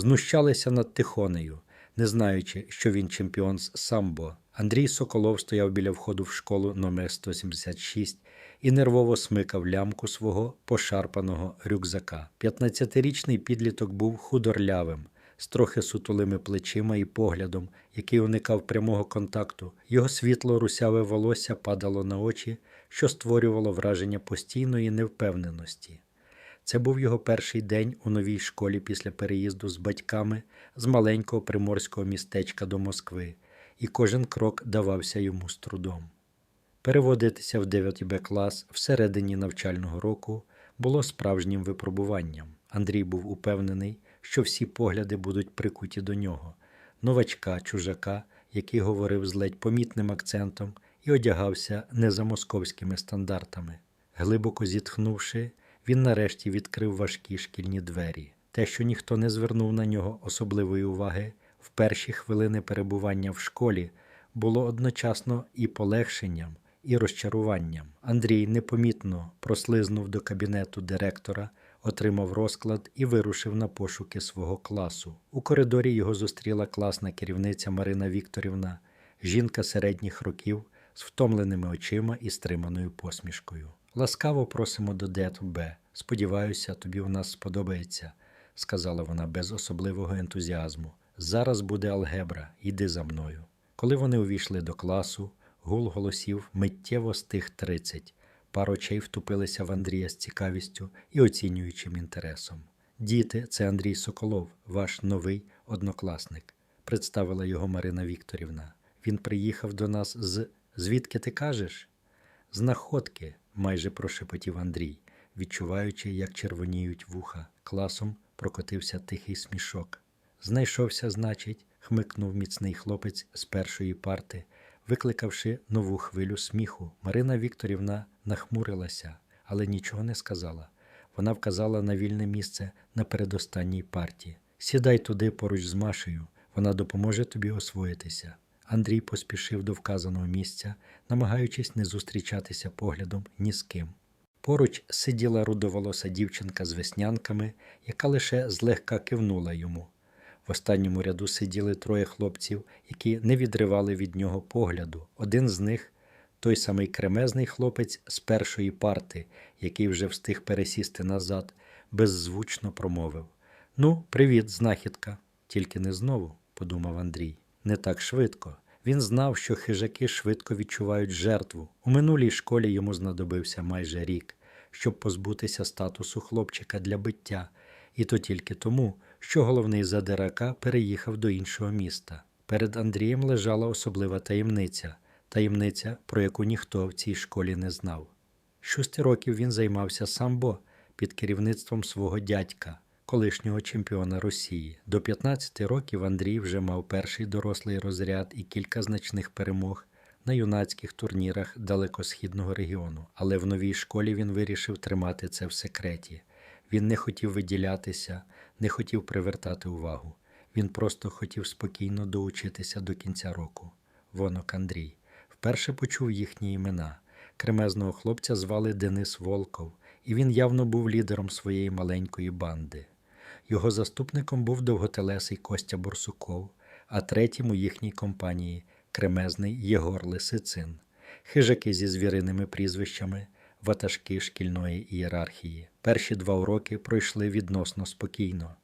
знущалися над Тихонею, не знаючи, що він чемпіон з самбо. Андрій Соколов стояв біля входу в школу номер 176 і нервово смикав лямку свого пошарпаного рюкзака. 15-річний підліток був худорлявим, з трохи сутулими плечима і поглядом, який уникав прямого контакту. Його світло русяве волосся падало на очі, що створювало враження постійної невпевненості. Це був його перший день у новій школі після переїзду з батьками з маленького приморського містечка до Москви, і кожен крок давався йому з трудом. Переводитися в 9 Б клас всередині навчального року було справжнім випробуванням. Андрій був упевнений, що всі погляди будуть прикуті до нього, новачка, чужака, який говорив з ледь помітним акцентом і одягався не за московськими стандартами. Глибоко зітхнувши, він нарешті відкрив важкі шкільні двері. Те, що ніхто не звернув на нього особливої уваги в перші хвилини перебування в школі, було одночасно і полегшенням, і розчаруванням. Андрій непомітно прослизнув до кабінету директора, отримав розклад і вирушив на пошуки свого класу. У коридорі його зустріла класна керівниця Марина Вікторівна, жінка середніх років з втомленими очима і стриманою посмішкою. Ласкаво просимо до ДЕТ-Б. Сподіваюся, тобі у нас сподобається, сказала вона без особливого ентузіазму. Зараз буде алгебра, йди за мною. Коли вони увійшли до класу, гул голосів миттєво стих тридцять. Пар очей втупилися в Андрія з цікавістю і оцінюючим інтересом. Діти, це Андрій Соколов, ваш новий однокласник, представила його Марина Вікторівна. Він приїхав до нас з. Звідки ти кажеш? З находки, майже прошепотів Андрій, відчуваючи, як червоніють вуха. Класом прокотився тихий смішок. Знайшовся, значить, хмикнув міцний хлопець з першої парти, викликавши нову хвилю сміху. Марина Вікторівна нахмурилася, але нічого не сказала. Вона вказала на вільне місце на передостанній парті. Сідай туди поруч з Машею, вона допоможе тобі освоїтися. Андрій поспішив до вказаного місця, намагаючись не зустрічатися поглядом ні з ким. Поруч сиділа рудоволоса дівчинка з веснянками, яка лише злегка кивнула йому. В останньому ряду сиділи троє хлопців, які не відривали від нього погляду. Один з них той самий кремезний хлопець з першої парти, який вже встиг пересісти назад, беззвучно промовив: Ну, привіт, знахідка. Тільки не знову, подумав Андрій. Не так швидко. Він знав, що хижаки швидко відчувають жертву. У минулій школі йому знадобився майже рік, щоб позбутися статусу хлопчика для биття, і то тільки тому, що головний задирака переїхав до іншого міста. Перед Андрієм лежала особлива таємниця, таємниця, про яку ніхто в цій школі не знав. Шости років він займався самбо під керівництвом свого дядька, колишнього чемпіона Росії. До 15 років Андрій вже мав перший дорослий розряд і кілька значних перемог на юнацьких турнірах далекосхідного регіону. Але в новій школі він вирішив тримати це в секреті. Він не хотів виділятися, не хотів привертати увагу. Він просто хотів спокійно доучитися до кінця року. Вонок Андрій вперше почув їхні імена. Кремезного хлопця звали Денис Волков, і він явно був лідером своєї маленької банди. Його заступником був довготелесий Костя Борсуков, а третім у їхній компанії кремезний Єгор Лисицин, хижаки зі звіриними прізвищами, ватажки шкільної ієрархії. Перші два уроки пройшли відносно спокійно.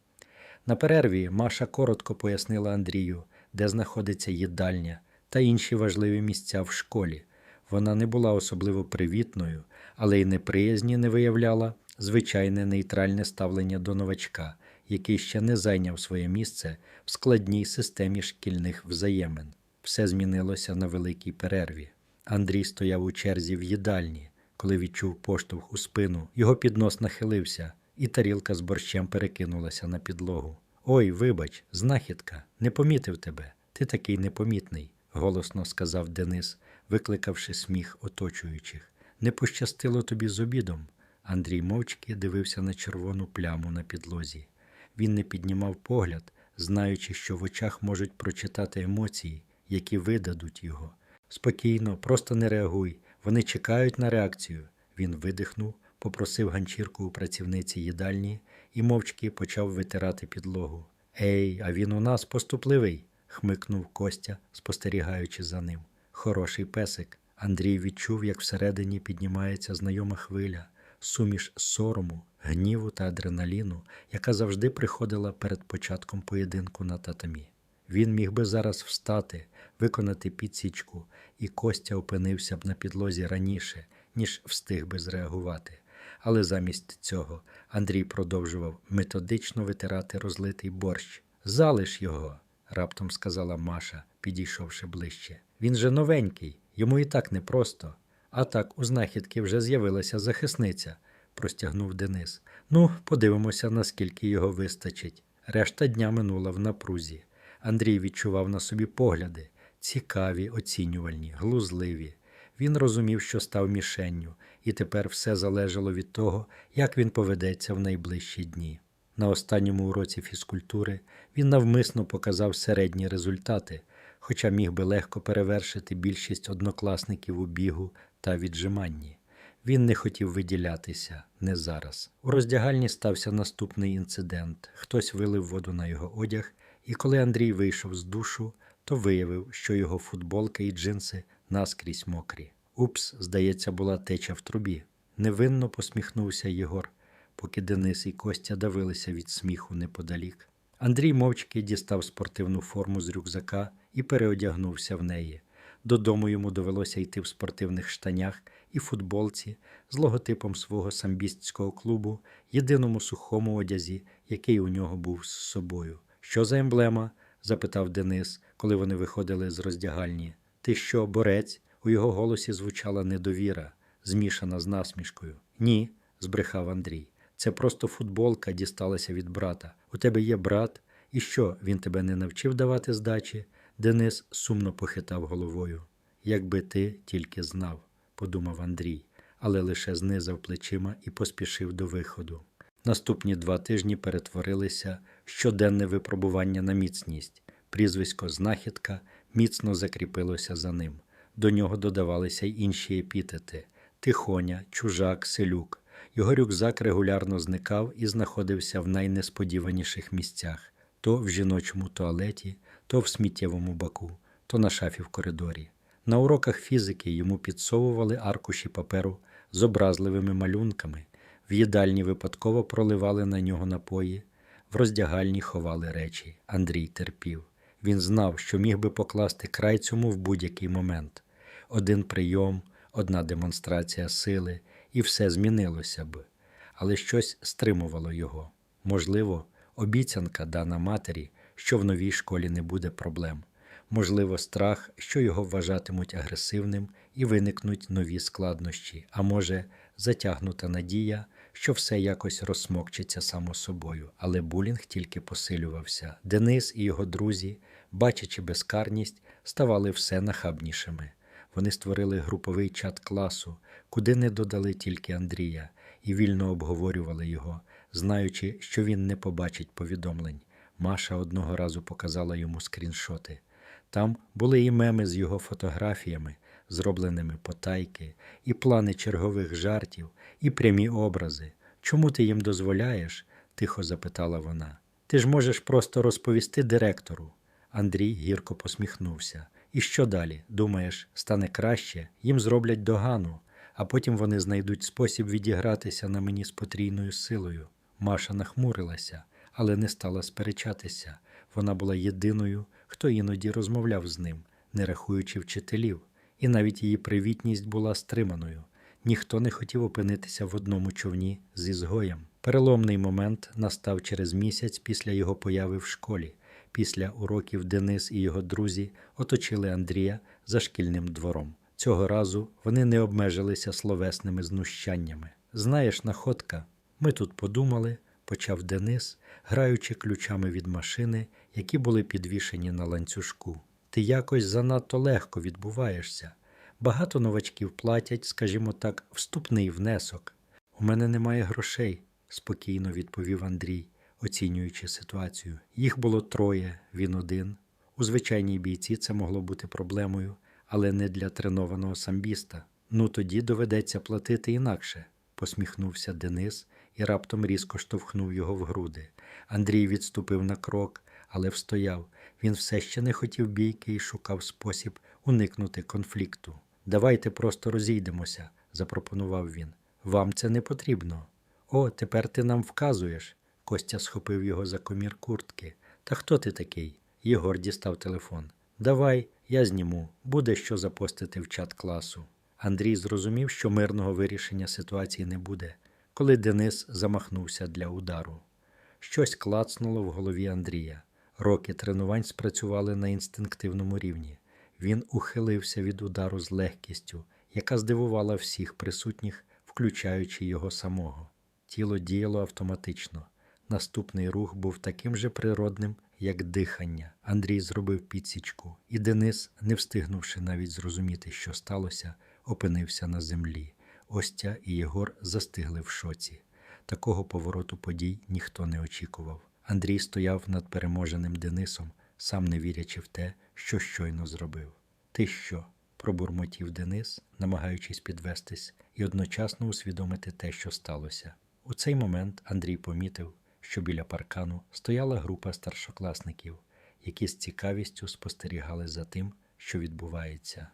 На перерві Маша коротко пояснила Андрію, де знаходиться їдальня та інші важливі місця в школі. Вона не була особливо привітною, але й неприязні не виявляла звичайне нейтральне ставлення до новачка, який ще не зайняв своє місце в складній системі шкільних взаємин. Все змінилося на великій перерві. Андрій стояв у черзі в їдальні, коли відчув поштовх у спину. Його піднос нахилився, і тарілка з борщем перекинулася на підлогу. Ой, вибач, знахідка, не помітив тебе. Ти такий непомітний, голосно сказав Денис, викликавши сміх оточуючих. Не пощастило тобі з обідом. Андрій мовчки дивився на червону пляму на підлозі. Він не піднімав погляд, знаючи, що в очах можуть прочитати емоції, які видадуть його. Спокійно, просто не реагуй. Вони чекають на реакцію. Він видихнув, попросив ганчірку у працівниці їдальні і мовчки почав витирати підлогу. Ей, а він у нас поступливий, хмикнув Костя, спостерігаючи за ним. Хороший песик. Андрій відчув, як всередині піднімається знайома хвиля, суміш сорому, гніву та адреналіну, яка завжди приходила перед початком поєдинку на татамі. Він міг би зараз встати, виконати підсічку, і Костя опинився б на підлозі раніше, ніж встиг би зреагувати. Але замість цього Андрій продовжував методично витирати розлитий борщ. Залиш його, раптом сказала Маша, підійшовши ближче. Він же новенький, йому і так непросто. А так у знахідки вже з'явилася захисниця, простягнув Денис. Ну, подивимося, наскільки його вистачить. Решта дня минула в напрузі. Андрій відчував на собі погляди цікаві, оцінювальні, глузливі. Він розумів, що став мішенню, і тепер все залежало від того, як він поведеться в найближчі дні. На останньому уроці фізкультури він навмисно показав середні результати, хоча міг би легко перевершити більшість однокласників у бігу та віджиманні. Він не хотів виділятися не зараз. У роздягальні стався наступний інцидент. Хтось вилив воду на його одяг, і коли Андрій вийшов з душу, то виявив, що його футболка і джинси наскрізь мокрі. Упс, здається, була теча в трубі. Невинно посміхнувся Єгор, поки Денис і Костя давилися від сміху неподалік. Андрій мовчки дістав спортивну форму з рюкзака і переодягнувся в неї. Додому йому довелося йти в спортивних штанях і футболці з логотипом свого самбістського клубу, єдиному сухому одязі, який у нього був з собою. Що за емблема? запитав Денис, коли вони виходили з роздягальні. Ти що, борець? У його голосі звучала недовіра, змішана з насмішкою. Ні, збрехав Андрій. Це просто футболка дісталася від брата. У тебе є брат, і що, він тебе не навчив давати здачі? Денис сумно похитав головою. Якби ти тільки знав, подумав Андрій, але лише знизав плечима і поспішив до виходу. Наступні два тижні перетворилися щоденне випробування на міцність. Прізвисько знахідка міцно закріпилося за ним. До нього додавалися й інші епітети тихоня, чужак, селюк. Його рюкзак регулярно зникав і знаходився в найнесподіваніших місцях то в жіночому туалеті, то в сміттєвому баку, то на шафі в коридорі. На уроках фізики йому підсовували аркуші паперу з образливими малюнками, в їдальні випадково проливали на нього напої, в роздягальні ховали речі. Андрій терпів. Він знав, що міг би покласти край цьому в будь-який момент. Один прийом, одна демонстрація сили, і все змінилося б. Але щось стримувало його. Можливо, обіцянка дана матері, що в новій школі не буде проблем. Можливо, страх, що його вважатимуть агресивним і виникнуть нові складнощі, а може, затягнута надія, що все якось розсмокчеться само собою. Але булінг тільки посилювався. Денис і його друзі, бачачи безкарність, ставали все нахабнішими. Вони створили груповий чат класу, куди не додали тільки Андрія, і вільно обговорювали його, знаючи, що він не побачить повідомлень. Маша одного разу показала йому скріншоти. Там були і меми з його фотографіями, зробленими потайки, і плани чергових жартів, і прямі образи. Чому ти їм дозволяєш? тихо запитала вона. Ти ж можеш просто розповісти директору. Андрій гірко посміхнувся. І що далі? Думаєш, стане краще, їм зроблять догану, а потім вони знайдуть спосіб відігратися на мені з потрійною силою. Маша нахмурилася, але не стала сперечатися. Вона була єдиною, хто іноді розмовляв з ним, не рахуючи вчителів, і навіть її привітність була стриманою. Ніхто не хотів опинитися в одному човні з ізгоєм. Переломний момент настав через місяць після його появи в школі. Після уроків Денис і його друзі оточили Андрія за шкільним двором. Цього разу вони не обмежилися словесними знущаннями. Знаєш, находка, ми тут подумали, почав Денис, граючи ключами від машини, які були підвішені на ланцюжку. Ти якось занадто легко відбуваєшся. Багато новачків платять, скажімо так, вступний внесок. У мене немає грошей, спокійно відповів Андрій, оцінюючи ситуацію. Їх було троє, він один. У звичайній бійці це могло бути проблемою, але не для тренованого самбіста. Ну тоді доведеться платити інакше, посміхнувся Денис і раптом різко штовхнув його в груди. Андрій відступив на крок, але встояв. Він все ще не хотів бійки і шукав спосіб уникнути конфлікту. Давайте просто розійдемося, запропонував він. Вам це не потрібно. О, тепер ти нам вказуєш. Костя схопив його за комір куртки. Та хто ти такий? Єгор дістав телефон. Давай, я зніму, буде що запостити в чат класу. Андрій зрозумів, що мирного вирішення ситуації не буде, коли Денис замахнувся для удару. Щось клацнуло в голові Андрія. Роки тренувань спрацювали на інстинктивному рівні. Він ухилився від удару з легкістю, яка здивувала всіх присутніх, включаючи його самого. Тіло діяло автоматично. Наступний рух був таким же природним, як дихання. Андрій зробив підсічку, і Денис, не встигнувши навіть зрозуміти, що сталося, опинився на землі. Остя і Єгор застигли в шоці. Такого повороту подій ніхто не очікував. Андрій стояв над переможеним Денисом, сам не вірячи в те, що щойно зробив. Ти що? пробурмотів Денис, намагаючись підвестись і одночасно усвідомити те, що сталося. У цей момент Андрій помітив, що біля паркану стояла група старшокласників, які з цікавістю спостерігали за тим, що відбувається.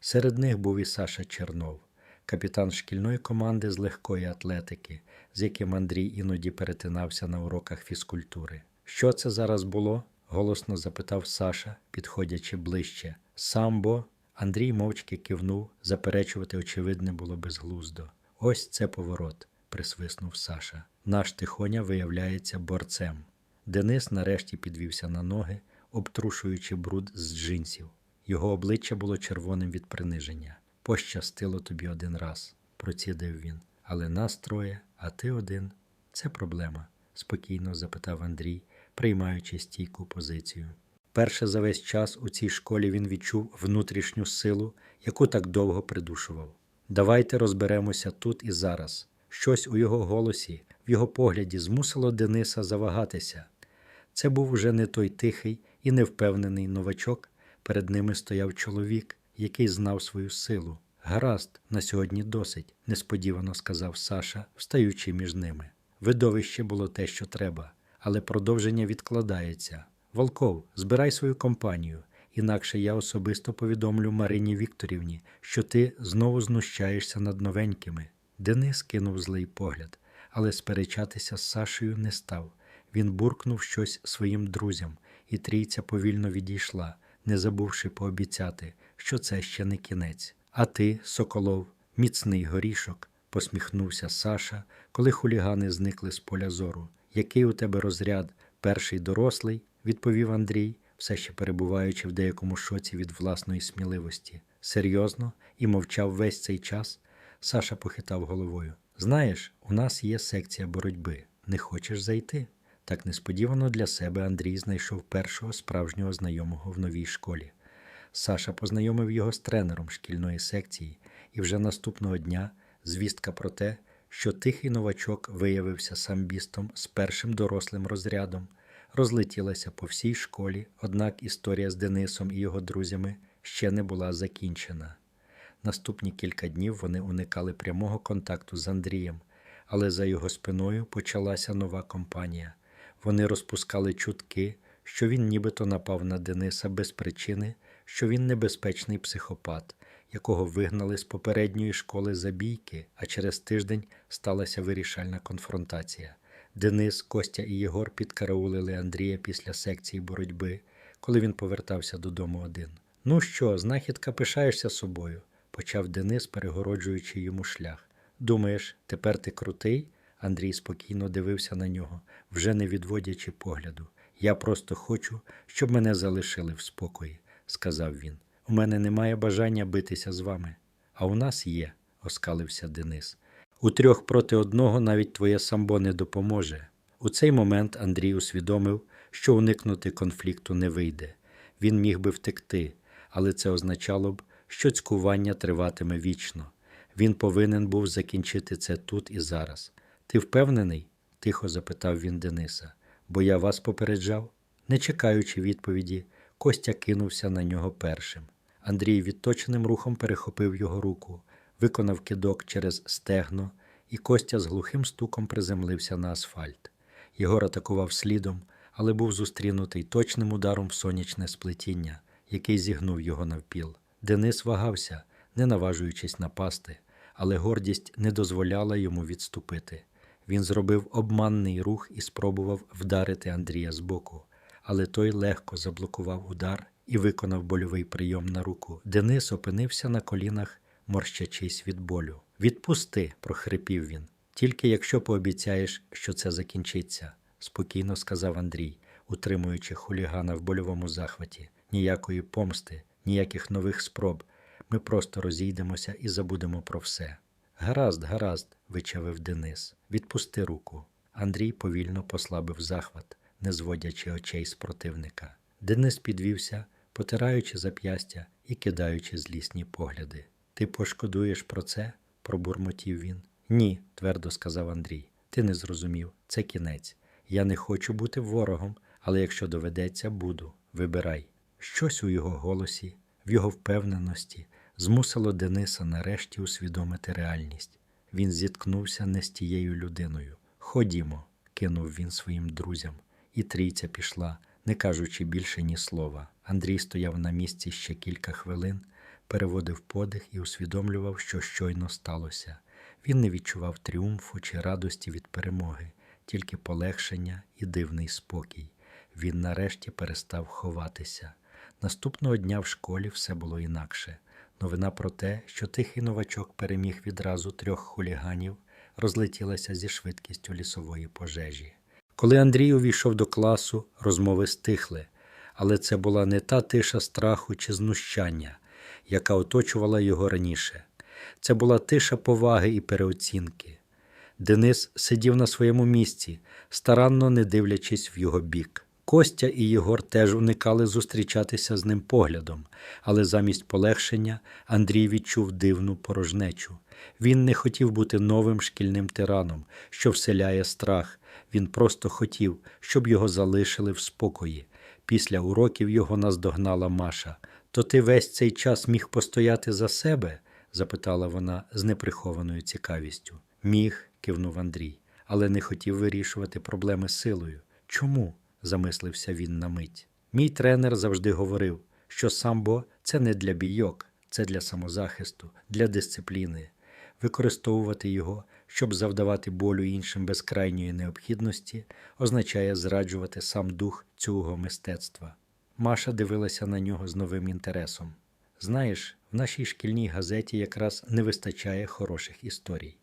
Серед них був і Саша Чернов, капітан шкільної команди з легкої атлетики, з яким Андрій іноді перетинався на уроках фізкультури. Що це зараз було? голосно запитав Саша, підходячи ближче. Самбо. Андрій мовчки кивнув, заперечувати очевидне було безглуздо. Ось це поворот, присвиснув Саша. Наш тихоня виявляється борцем. Денис нарешті підвівся на ноги, обтрушуючи бруд з джинсів. Його обличчя було червоним від приниження. Пощастило тобі один раз, процідив він. Але нас троє, а ти один. Це проблема, спокійно запитав Андрій, приймаючи стійку позицію. Перше за весь час у цій школі він відчув внутрішню силу, яку так довго придушував. Давайте розберемося тут і зараз. Щось у його голосі, в його погляді змусило Дениса завагатися. Це був уже не той тихий і невпевнений новачок. Перед ними стояв чоловік, який знав свою силу. Гаразд, на сьогодні досить, несподівано сказав Саша, встаючи між ними. Видовище було те, що треба, але продовження відкладається. Волков, збирай свою компанію, інакше я особисто повідомлю Марині Вікторівні, що ти знову знущаєшся над новенькими. Денис кинув злий погляд, але сперечатися з Сашею не став. Він буркнув щось своїм друзям, і трійця повільно відійшла, не забувши пообіцяти, що це ще не кінець. А ти, Соколов, міцний горішок, посміхнувся Саша, коли хулігани зникли з поля зору. Який у тебе розряд? Перший дорослий, відповів Андрій, все ще перебуваючи в деякому шоці від власної сміливості. Серйозно і мовчав весь цей час. Саша похитав головою. Знаєш, у нас є секція боротьби. Не хочеш зайти? Так несподівано для себе Андрій знайшов першого справжнього знайомого в новій школі. Саша познайомив його з тренером шкільної секції, і вже наступного дня звістка про те, що тихий новачок виявився самбістом з першим дорослим розрядом, розлетілася по всій школі, однак історія з Денисом і його друзями ще не була закінчена. Наступні кілька днів вони уникали прямого контакту з Андрієм, але за його спиною почалася нова компанія. Вони розпускали чутки, що він нібито напав на Дениса без причини, що він небезпечний психопат, якого вигнали з попередньої школи за бійки, а через тиждень сталася вирішальна конфронтація. Денис, Костя і Єгор підкараулили Андрія після секції боротьби, коли він повертався додому один. Ну що, знахідка, пишаєшся собою, почав Денис, перегороджуючи йому шлях. Думаєш, тепер ти крутий? Андрій спокійно дивився на нього, вже не відводячи погляду. Я просто хочу, щоб мене залишили в спокої, сказав він. У мене немає бажання битися з вами. А у нас є, оскалився Денис. У трьох проти одного навіть твоє самбо не допоможе. У цей момент Андрій усвідомив, що уникнути конфлікту не вийде. Він міг би втекти, але це означало б, що цькування триватиме вічно. Він повинен був закінчити це тут і зараз. Ти впевнений? тихо запитав він Дениса. Бо я вас попереджав. Не чекаючи відповіді, Костя кинувся на нього першим. Андрій відточеним рухом перехопив його руку, виконав кидок через стегно, і Костя з глухим стуком приземлився на асфальт. Єгор атакував слідом, але був зустрінутий точним ударом в сонячне сплетіння, який зігнув його навпіл. Денис вагався, не наважуючись напасти, але гордість не дозволяла йому відступити. Він зробив обманний рух і спробував вдарити Андрія збоку, але той легко заблокував удар і виконав больовий прийом на руку. Денис опинився на колінах, морщачись від болю. Відпусти, прохрипів він. Тільки якщо пообіцяєш, що це закінчиться, спокійно сказав Андрій, утримуючи хулігана в больовому захваті. Ніякої помсти, ніяких нових спроб. Ми просто розійдемося і забудемо про все. Гаразд, гаразд, вичавив Денис. Відпусти руку. Андрій повільно послабив захват, не зводячи очей з противника. Денис підвівся, потираючи зап'ястя і кидаючи злісні погляди. Ти пошкодуєш про це? пробурмотів він. Ні, твердо сказав Андрій. Ти не зрозумів, це кінець. Я не хочу бути ворогом, але якщо доведеться, буду. Вибирай. Щось у його голосі, в його впевненості змусило Дениса нарешті усвідомити реальність. Він зіткнувся не з тією людиною. Ходімо, кинув він своїм друзям, і трійця пішла, не кажучи більше ні слова. Андрій стояв на місці ще кілька хвилин, переводив подих і усвідомлював, що щойно сталося. Він не відчував тріумфу чи радості від перемоги, тільки полегшення і дивний спокій. Він нарешті перестав ховатися. Наступного дня в школі все було інакше. Новина про те, що тихий новачок переміг відразу трьох хуліганів, розлетілася зі швидкістю лісової пожежі. Коли Андрій увійшов до класу, розмови стихли, але це була не та тиша страху чи знущання, яка оточувала його раніше. Це була тиша поваги і переоцінки. Денис сидів на своєму місці, старанно не дивлячись в його бік. Костя і Єгор теж уникали зустрічатися з ним поглядом, але замість полегшення Андрій відчув дивну порожнечу. Він не хотів бути новим шкільним тираном, що вселяє страх. Він просто хотів, щоб його залишили в спокої. Після уроків його наздогнала Маша. То ти весь цей час міг постояти за себе? запитала вона з неприхованою цікавістю. Міг, кивнув Андрій, але не хотів вирішувати проблеми силою. Чому? Замислився він на мить. Мій тренер завжди говорив, що самбо це не для бійок, це для самозахисту, для дисципліни. Використовувати його, щоб завдавати болю іншим без крайньої необхідності, означає зраджувати сам дух цього мистецтва. Маша дивилася на нього з новим інтересом. Знаєш, в нашій шкільній газеті якраз не вистачає хороших історій.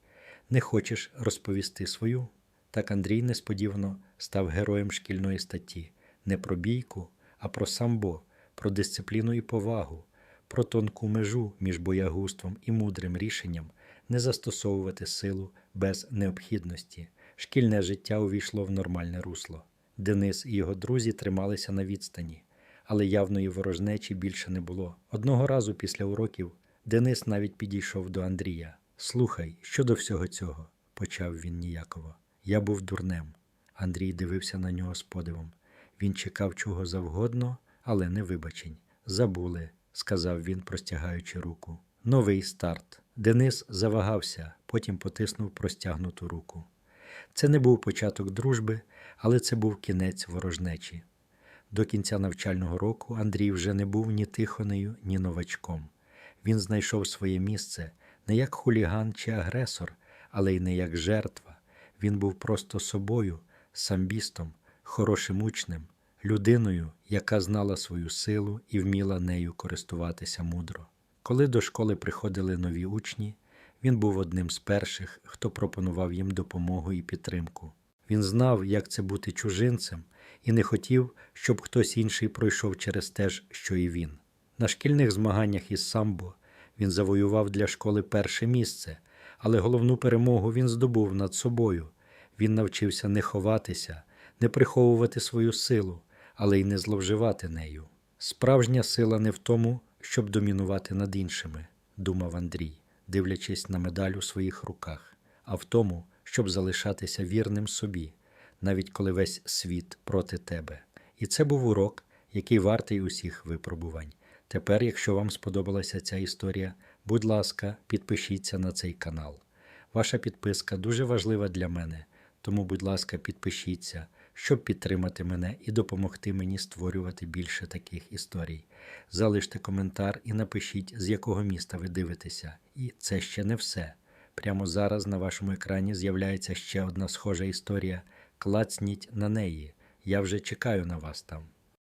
Не хочеш розповісти свою? Так Андрій несподівано став героєм шкільної статті не про бійку, а про самбо, про дисципліну і повагу, про тонку межу між боягузтвом і мудрим рішенням не застосовувати силу без необхідності. Шкільне життя увійшло в нормальне русло. Денис і його друзі трималися на відстані, але явної ворожнечі більше не було. Одного разу після уроків Денис навіть підійшов до Андрія. Слухай, що до всього цього, почав він ніяково. Я був дурнем. Андрій дивився на нього з подивом. Він чекав чого завгодно, але не вибачень. Забули, сказав він, простягаючи руку. Новий старт. Денис завагався, потім потиснув простягнуту руку. Це не був початок дружби, але це був кінець ворожнечі. До кінця навчального року Андрій вже не був ні тихонею, ні новачком. Він знайшов своє місце не як хуліган чи агресор, але й не як жертва. Він був просто собою, самбістом, хорошим учнем, людиною, яка знала свою силу і вміла нею користуватися мудро. Коли до школи приходили нові учні, він був одним з перших, хто пропонував їм допомогу і підтримку. Він знав, як це бути чужинцем, і не хотів, щоб хтось інший пройшов через те ж, що і він. На шкільних змаганнях із самбо він завоював для школи перше місце, але головну перемогу він здобув над собою. Він навчився не ховатися, не приховувати свою силу, але й не зловживати нею. Справжня сила не в тому, щоб домінувати над іншими, думав Андрій, дивлячись на медаль у своїх руках, а в тому, щоб залишатися вірним собі, навіть коли весь світ проти тебе. І це був урок, який вартий усіх випробувань. Тепер, якщо вам сподобалася ця історія, будь ласка, підпишіться на цей канал. Ваша підписка дуже важлива для мене, тому, будь ласка, підпишіться, щоб підтримати мене і допомогти мені створювати більше таких історій. Залиште коментар і напишіть, з якого міста ви дивитеся. І це ще не все. Прямо зараз на вашому екрані з'являється ще одна схожа історія. Клацніть на неї. Я вже чекаю на вас там.